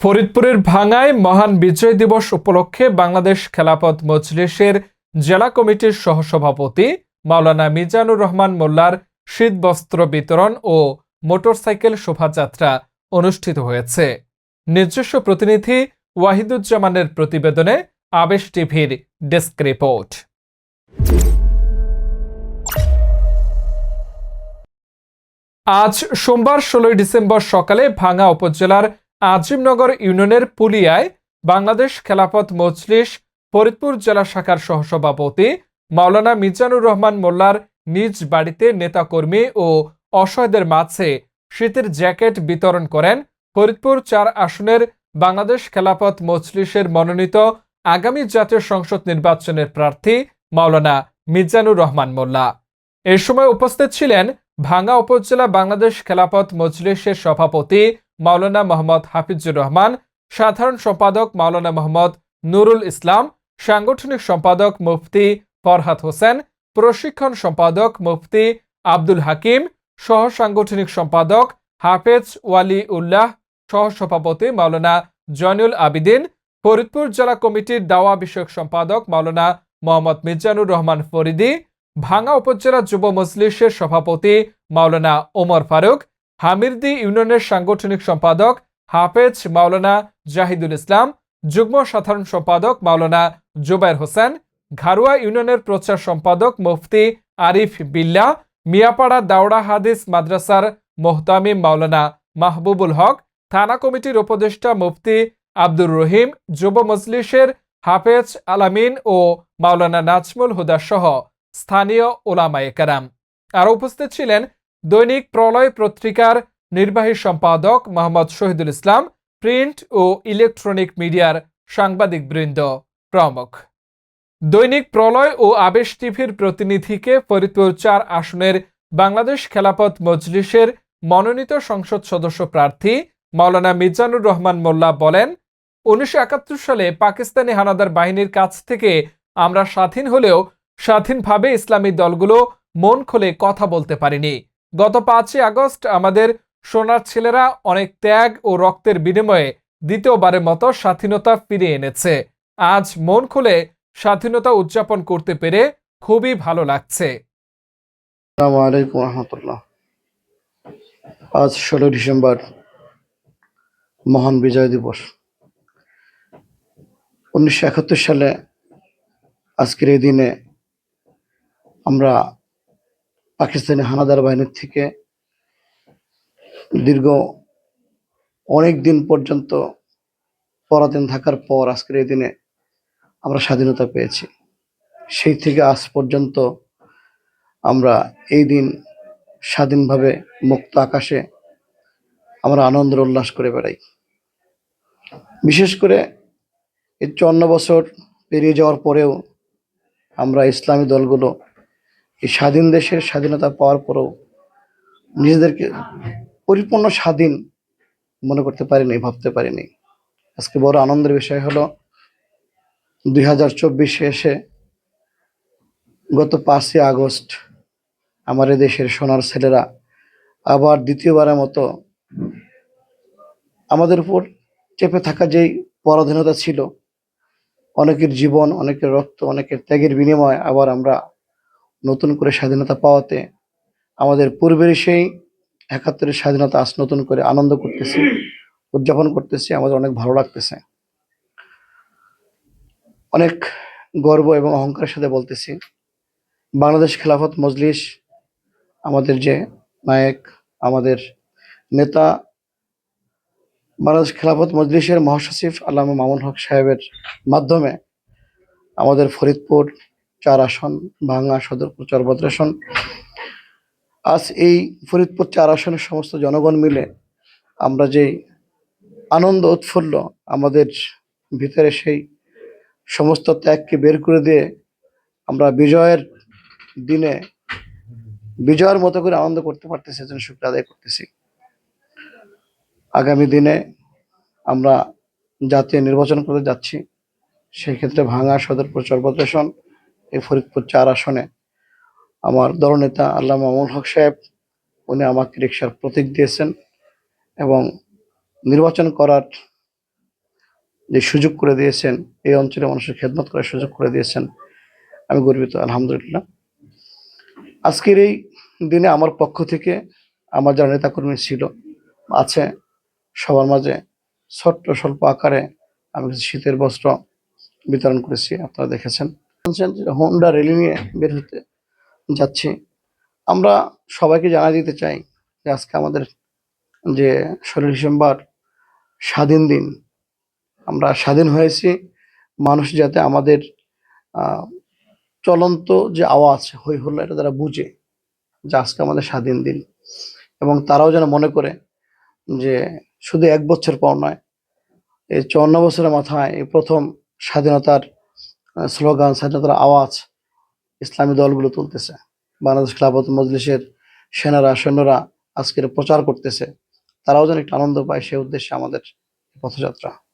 ফরিদপুরের ভাঙায় মহান বিজয় দিবস উপলক্ষে বাংলাদেশ খেলাপথ মজলিসের জেলা কমিটির সহসভাপতি মাওলানা মিজানুর রহমান মোল্লার শীতবস্ত্র বিতরণ ও মোটরসাইকেল শোভাযাত্রা অনুষ্ঠিত হয়েছে। নিজস্ব প্রতিনিধি ওয়াহিদুজ্জামানের প্রতিবেদনে আবেশ টিভির ডেস্ক রিপোর্ট। আজ সোমবার ষোলোই ডিসেম্বর সকালে ভাঙ্গা উপজেলার আজিমনগর ইউনিয়নের পুলিয়ায় বাংলাদেশ খেলাফত মজলিস ফরিদপুর জেলা শাখার সহসভাপতি মাওলানা মিজানুর রহমান মোল্লার নিজ বাড়িতে নেতাকর্মী ও অসহায়দের মাঝে শীতের জ্যাকেট বিতরণ করেন ফরিদপুর চার আসনের বাংলাদেশ খেলাফত মজলিসের মনোনীত আগামী জাতীয় সংসদ নির্বাচনের প্রার্থী মাওলানা মিজানুর রহমান মোল্লা। এ সময় উপস্থিত ছিলেন ভাঙ্গা উপজেলা বাংলাদেশ খেলাপথ মজলিসের সভাপতি মাওলানা মোহাম্মদ হাফিজুর রহমান, সাধারণ সম্পাদক মাওলানা মোহাম্মদ নুরুল ইসলাম, সাংগঠনিক সম্পাদক মুফতি ফরহাদ হোসেন, প্রশিক্ষণ সম্পাদক মুফতি আব্দুল হাকিম, সহ সাংগঠনিক সম্পাদক হাফেজ ওয়ালি উল্লাহ, সহ সভাপতি মাওলানা জয়নুল আবিদিন, ফরিদপুর জেলা কমিটির দাওয়া বিষয়ক সম্পাদক মাওলানা মোহাম্মদ মিজানুর রহমান ফরিদি, ভাঙ্গা উপজেলা যুব মজলিসের সভাপতি মাওলানা ওমর ফারুক হামিরদি ইউনিয়নের সাংগঠনিক সম্পাদক হাফেজ মাওলানা জাহিদুল ইসলাম, যুগ্ম সাধারণ সম্পাদক মাওলানা জুবাইর হোসেন, ঘারুয়া ইউনিয়নের প্রচার সম্পাদক মুফতি আরিফ বিল্লা, মিয়াপাড়া দাওড়া হাদিস মাদ্রাসার মোহতামিম মাওলানা মাহবুবুল হক, থানা কমিটির উপদেষ্টা মুফতি আব্দুর রহিম, যুব মজলিসের হাফেজ আলামিন ও মাওলানা নাজমুল হুদা সহ স্থানীয় ওলামায়ে কারাম। আর উপস্থিত ছিলেন দৈনিক প্রলয় পত্রিকার নির্বাহী সম্পাদক মোহাম্মদ শহীদুল ইসলাম, প্রিন্ট ও ইলেকট্রনিক মিডিয়ার সাংবাদিক বৃন্দ প্রমুখ। দৈনিক প্রলয় ও আবেশ টিভির প্রতিনিধিকে ফরিদপুর চার আসনের বাংলাদেশ খেলাপথ মজলিসের মনোনীত সংসদ সদস্য প্রার্থী মাওলানা মিজানুর রহমান মোল্লা বলেন, উনিশশো একাত্তর সালে পাকিস্তানি হানাদার বাহিনীর কাছ থেকে আমরা স্বাধীন হলেও স্বাধীনভাবে ইসলামী দলগুলো মন খুলে কথা বলতে পারেনি। গত পাঁচই আগস্ট আমাদের সোনার ছেলেরা অনেক ত্যাগ ও রক্তের বিনিময়ে দ্বিতীয়বারের মতো স্বাধীনতা ফিরে এনেছে। আজ মন খুলে স্বাধীনতা উদযাপন করতে পেরে খুবই ভালো লাগছে। আজ ষোলো ডিসেম্বর মহান বিজয় দিবস। উনিশশো একাত্তর সালে আজকের এই দিনে আমরা পাকিস্তানি হানাদার বাহিনীর থেকে দীর্ঘ অনেক দিন পর্যন্ত পরাধীন থাকার পর আজকের এই দিনে আমরা স্বাধীনতা পেয়েছি। সেই থেকে আজ পর্যন্ত আমরা এই দিন স্বাধীনভাবে মুক্ত আকাশে আমরা আনন্দ উল্লাস করে বেড়াই। বিশেষ করে এই চুয়ান্ন বছর পেরিয়ে যাওয়ার পরেও আমরা ইসলামী দলগুলো এই স্বাধীন দেশের স্বাধীনতা পাওয়ার পরেও নিজেদেরকে পরিপূর্ণ স্বাধীন মনে করতে পারিনি, ভাবতে পারিনি। আজকে বড় আনন্দের বিষয় হলো, দুই হাজার চব্বিশে এসে গত পাঁচই আগস্ট আমার দেশের সোনার ছেলেরা আবার দ্বিতীয়বারের মতো আমাদের উপর চেপে থাকা যেই পরাধীনতা ছিল, অনেকের জীবন, অনেকের রক্ত, অনেকের ত্যাগের বিনিময়ে আবার আমরা নতুন করে স্বাধীনতা পাওয়াতে আমাদের পূর্বের সেই একাত্তরের স্বাধীনতা আজ নতুন করে আনন্দ করতেছি, উদযাপন করতেছি, আমাদের অনেক ভালো লাগতেছে। অনেক গর্ব এবং অহংকারের সাথে বলতেছি, বাংলাদেশ খেলাফত মজলিস আমাদের যে নায়ক, আমাদের নেতা, বাংলাদেশ খেলাফত মজলিসের মহাসচিব আল্লামা মামুন হক সাহেবের মাধ্যমে আমাদের ফরিদপুর চার আসন ভাঙ্গা সদরপুর চার ভদ্রাসন। আজ এই ফরিদপুর চার আসনের সমস্ত জনগণ মিলে আমরা যে আনন্দ উৎফুল্ল, আমাদের ভিতরে সেই সমস্ত ত্যাগকে বের করে দিয়ে আমরা বিজয়ের দিনে বিজয়ের মতো করে আনন্দ করতে পারতেছি, এজন্য শুক্র আদায় করতেছি। আগামী দিনে আমরা জাতীয় নির্বাচন করতে যাচ্ছি সেই ক্ষেত্রে ভাঙা সদরপুর চরপদ্রেশন এই ফরিদপুর চার আসনে আমার দলনেতা আল্লাহ মামুন হক সাহেব, উনি আমাকে রিক্সার প্রতীক দিয়েছেন এবং নির্বাচন করার যে সুযোগ করে দিয়েছেন, এই অঞ্চলে মানুষের খেদমত করার সুযোগ করে দিয়েছেন, আমি গর্বিত, আলহামদুলিল্লাহ। আজকের এই দিনে আমার পক্ষ থেকে আমার যারা নেতাকর্মী ছিল, আছে সবার মাঝে ছোট্ট, স্বল্প আকারে আমি শীতের বস্ত্র বিতরণ করেছি, আপনারা দেখেছেন। হোন্ডা র্যালি নিয়ে বের হতে যাচ্ছে। আমরা সবাইকে জানা দিতে চাই যে আজকে আমাদের যে ষোলো ডিসেম্বর স্বাধীন দিন, আমরা স্বাধীন হয়েছি। মানুষ যাতে আমাদের চলন্ত যে আওয়াজ, হই হল্লা এটা তারা বুঝে যে আজকে আমাদের স্বাধীন দিন। এবং তারাও যেন মনে করে যে শুধু এক বছর পর নয়, এই চুয়ান্ন বছরের মাথায় এই প্রথম স্বাধীনতার স্লোগান, স্বাধীনতার আওয়াজ ইসলামী দলগুলো তুলতেছে। বাংলাদেশ খেলাফত মজলিসের সেনারা, সৈন্যরা আজকের প্রচার করতেছে। তারাও যেন একটু আনন্দ পায় সে উদ্দেশ্যে আমাদের পথযাত্রা।